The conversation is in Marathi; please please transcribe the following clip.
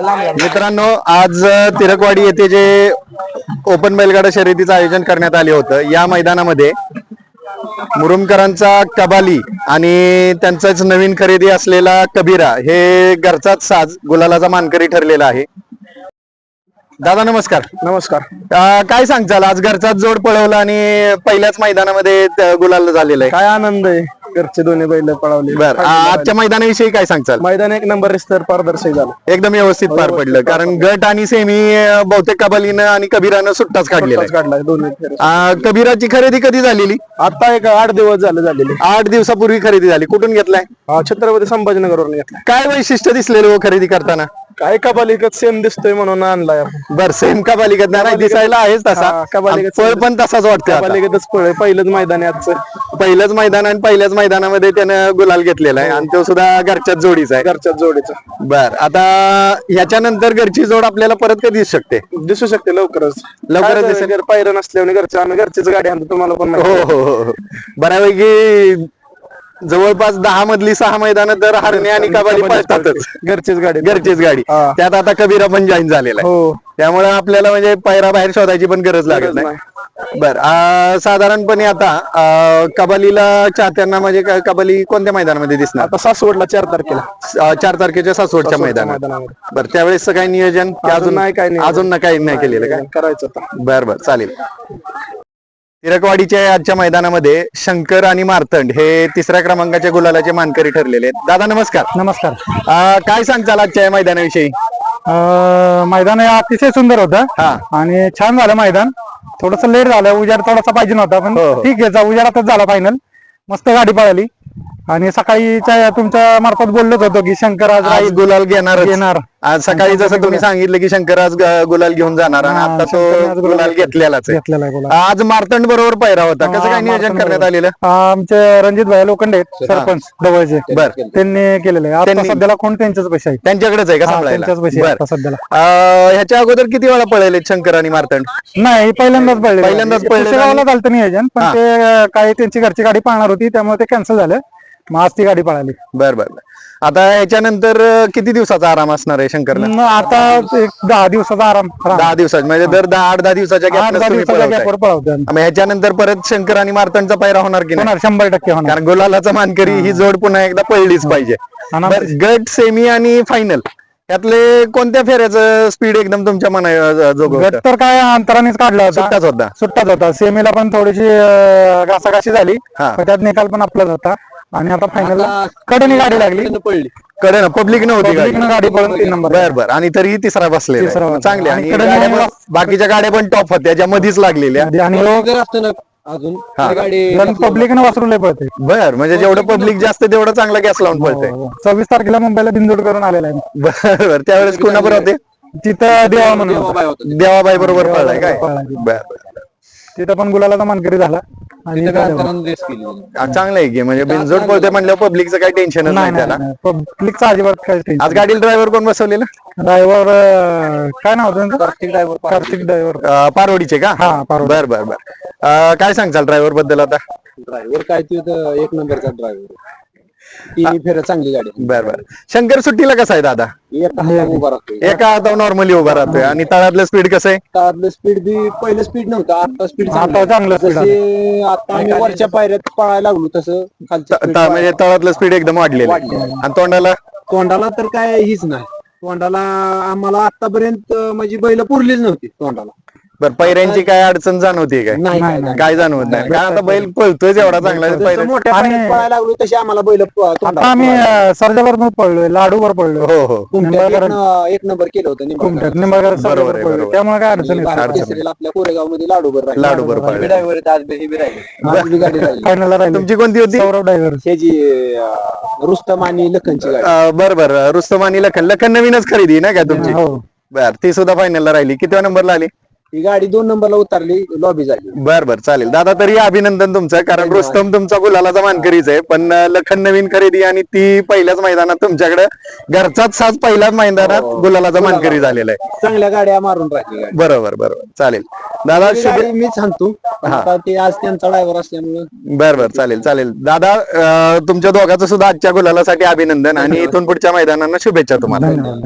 मित्रांनो आज तिरकवाडी येथे जे ओपन बैलगाडा शर्यतीचं आयोजन करण्यात आले होतं या मैदानामध्ये मुरुमकरांचा कबाली आणि त्यांचाच नवीन खरेदी असलेला कबीरा हे घरचाच साज गुलालाचा मानकरी ठरलेला आहे. दादा नमस्कार. नमस्कार. अ, काय सांगचाल आज घरचाच जोड पळवला आणि पहिल्याच मैदानामध्ये त- गुलाल झालेला आहे. काय आनंद आहे. घरचे दोन्ही बैल पळवले. बर. आजच्या मैदानाविषयी काय सांगचाल? मैदान एक नंबर रिस्तर पारदर्शक झालं. एकदम व्यवस्थित पार पडलं. कारण गट आणि सेमी बहुतेक कबालीनं आणि कबीरानं सुट्टाच काढलेला आहे. काढलाय. दोन्ही फेरे. कबीराची खरेदी कधी झालेली? आता एक आठ दिवस झाले झालेले. आठ दिवसापूर्वी खरेदी झाली. कुठून घेतलाय? हा, छत्रपती संभाजीनगरवरून घेतला काय वैशिष्ट्य दिसलेलं हो खरेदी करताना? काय कबालिकत सेम दिसतोय म्हणून आणलाय. आपण बर सेम कबालिकत नाही दिसायला आहेच तसा. हा, फळ पण तसाच वाटतं आता. कबालिकतच पळ पहिलंच मैदान आहे आजचं. पहिलंच मैदान आणि पहिल्याच मैदानामध्ये त्यानं गुलाल घेतलेला आहे. आणि तो सुद्धा घरच्याच जोडीचा आहे. घरच्याच जोडीचं. बर आता ह्याच्यानंतर घरची जोड आपल्याला परत कधी दिसू शकते? दिसू शकते लवकरच. लवकरच दिसेल. पायरं नसल्याने घरचे आम्ही घरचीच गाडी आणतो तुम्हाला पण हो माहिती. हो हो हो. बऱ्यापैकी जवळपास दहा मधली सहा मैदान तर हरणे आणि कबाली पळतातच. घरचीच गाडी. घरचीच गाडी. हा. त्यात आता कबीरा पण जॉईन झालेला आहे. हो. त्यामुळे आपल्याला म्हणजे पायरा बाहेर शोधायची पण गरज लागत नाही. बर आ, साधारणपणे आता आ, कबालीला चाहत्यांना म्हणजे क- कबाली कोणत्या मैदानामध्ये दिसणार? आता सासवडला चार तारखेला. आ, चार तारखेच्या सासवडच्या मैदानात. मैदानामध्ये बर त्यावेळेस काय नियोजन की अजून नाही काय नियोजन. अजून ना काही नाही केलेलं काय करायचं आता. बर बर चालेल. तिरकवाडीच्या आजच्या मैदानामध्ये शंकर आणि मार्तंड हे तिसऱ्या क्रमांकाच्या गुलालाचे मानकरी ठरलेले आहेत. दादा नमस्कार. नमस्कार. काय सांगचाल आजच्या या मैदानाविषयी? अं, मैदान हे अतिशय सुंदर होतं. हा. आणि छान झालं मैदान. थोडस लेट झालं. उजाड थोडासा पाहिजे नव्हता पण हो, हो. ठीक आहे. जा उजाडातच झाला फायनल मस्त गाडी पळाली. आणि सकाळी च्या- तुमच्या मार्फत बोललोच होतो की शंकर आज आज राहील गुलाल घेणार. येणार आज सकाळी जसं तुम्ही सांगितलं की शंकर आज ग- गुलाल घेऊन जाणार आणि हा, आता शंकरने आज तो गुलाल गुलाल घेतलेलाच आहे. घेतलेला आहे. आज मार्तंड बरोबर पैरा होता. कसं काय नियोजन करण्यात. आलेलं? आमचे रणजित भाई लोखंडे आहेत, सरपंच जवळचे बर. त्यांनी केलेलं आहे. आता त्यांनी- सध्याला कोण त्यांच्याच पैसे आहे त्यांच्याकडेच आहे का हा, सांभाळायला? त्यांच्याच पैसे बर. आता सध्याला. अं, ह्याच्या अगोदर किती वेळा पळले शंकर आणि मार्तंड? नाही पहिल्यांदाच पडले पहिल्यांदाच पळले झालं नियोजन पण. ते अं, काही त्यांची घरची गाडी पाळणार होती त्यामुळे ते कॅन्सल झालं. मग आज ती गाडी पळाली. बर बर बर. आता ह्याच्यानंतर अं, किती दिवसाचा आराम असणार आहे शंकरला? मग आता एक दहा दिवसाचा आराम. दहा दिवसात म्हणजे दर दहा आठ दहा दिवसाच्या आठ गॅपनंच दहा तुम्ही दिवसाच्या पळवताय. गॅपवर पळवतो आम्ही. मग ह्याच्यानंतर परत शंकर आणि मार्तंडचा पैरा होणार की नाही? होणार शंभर टक्के होणार. कारण गुलालाचा मानकरी ही जोड पुन्हा एकदा पडलीच पाहिजे. आणि बर, गट सेमी आणि फायनल यातले कोणत्या फेऱ्याचं स्पीड एकदम तुमच्या मना जोग गट तर काय अंतरानेच काढला होता. सुट्टाच होता. सुट्टाच होता. सेमीला पण थोडीशी अं, घासाघाशी झाली. हा. पण त्यात निकाल पण आपलाच होता. आणि आता फायनल कडेने गाडी लागली. पडली. कडे ना पब्लिक नव्हती गाडी. पब्लिकनं गाडी पळून तीन नंबर बर बर. आणि तरीही तिसरा बसले तिसरा. चांगले आणि आणि कडे गाड्या नाही पण- बाकीच्या गाड्या पण टॉप होत्या ज्या मध्येच लागलेल्या. आणि असतं ना अजून गाडी पब्लिकनं वासरून लय पळते. बर म्हणजे जेवढं पब्लिक जास्त तेवढं चांगला गॅस लावून पळते सव्वीस तारखेला मुंबईला बिंदूड करून आलेला आहे. बर बर. त्यावेळेस कोणाबरोबर होते? तिथं देवा म्हणून होता. देवाबाई बरोबर पळलाय काय. बर बर. तिथं पण गुलालाचा मानकरी झाला. आणि हा, चांगलं आहे की म्हणजे बिनजोड पळते म्हणल्यावर पब्लिकचं काही टेन्शनच नाही त्याला. पब्लिकचा अजिबात काय आज गाडीला ड्रायव्हर कोण बसवलेला? ड्रायव्हर काय नाव होतं त्यांचं? कार्तिक ड्रायव्हर कार्तिक ड्रायव्हर अं, पारवडीचे का? हा, पारवडी. बर बर बर. अं, काय सांगचाल ड्रायव्हरबद्दल आता? ड्रायव्हर काय ते एक नंबरचा ड्रायव्हर तिन्ही फेर चांगली गाडी. बर बर. शंकर सुट्टीला कसा आहे दादा? एक उभा राहतोय. एका नॉर्मली उभा राहतोय. आणि तळातलं स्पीड कसं आहे? त्यातलं स्पीड बी पहिलं स्पीड नव्हतं आता स्पीड आता चांगलं speed जसे आता आम्ही वरच्या पायऱ्यात पळायला लागलो तसं खालच्या त- speed त- म्हणजे तळातलं स्पीड एकदम वाढलेलं आहे. आणि तोंडाला? तोंडाला तर काय हीच नाही. तोंडाला आम्हाला आतापर्यंत म्हणजे बैल पुरलीच नव्हती तोंडाला. बर पैऱ्यांची काय अडचण जाणवते काय? नाही काय नाही. काय जाणवत नाही? काय आता बैल पळतोय एवढा चांगला जसं पैर मोठ्या आणि- पायऱ्यात पळायला लागलो तशी आम्हाला बैल आता आम्ही सर्जावर पडलोय लाडूवर पडलोय हो हो. एक नंबर केलं होतं निंबाळकर. कुमट्यात निंबाळकर बरोबर सर्जावर आहे, पडलोय बरोबर. त्यामुळे काय अडचण येत भारत केसरीला आपल्या कोरेगावमध्ये लाडूभर राहिले लाडूभर पळले ड्रायव्हर आज बी बी राहिले आज बी गाडी राहिली. फायनलला राहिले तुमची कोणती होती? सौरभ ड्रायव्हर अं, रुस्तम आणि लखनची गाडी. अं, बर बर. रुस्तम आणि लखन. लखन नवीनच खरेदी ना काय तुमची? हो. बर ती सुद्धा फायनलला राहिली. किती नंबरला आली? ही गाडी दोन नंबरला उतरली लॉबी झाली. बर बर चालेल. दादा तरी अभिनंदन तुमचं कारण रुस्तम तुमचा गुलालाचा मानकरीच आहे. पण अं, लखन नवीन खरेदी आणि ती पहिल्याच मैदानात तुमच्याकडे घरचाच साज पहिल्याच मैदानात गुलालाचा मानकरी झालेला आहे. चांगल्या गाड्या मारून राहिली गाडी. बरोबर बरोबर. चालेल. दादा ही शुभे गाडी मीच सांगतो. पण आता ते आज त्यांचा ड्रायव्हर असल्यामुळं बर बर चालेल चालेल. दादा अं, तुमच्या दोघांचं सुद्धा आजच्या गुलालासाठी अभिनंदन आणि इथून पुढच्या मैदानांना शुभेच्छा तुम्हाला.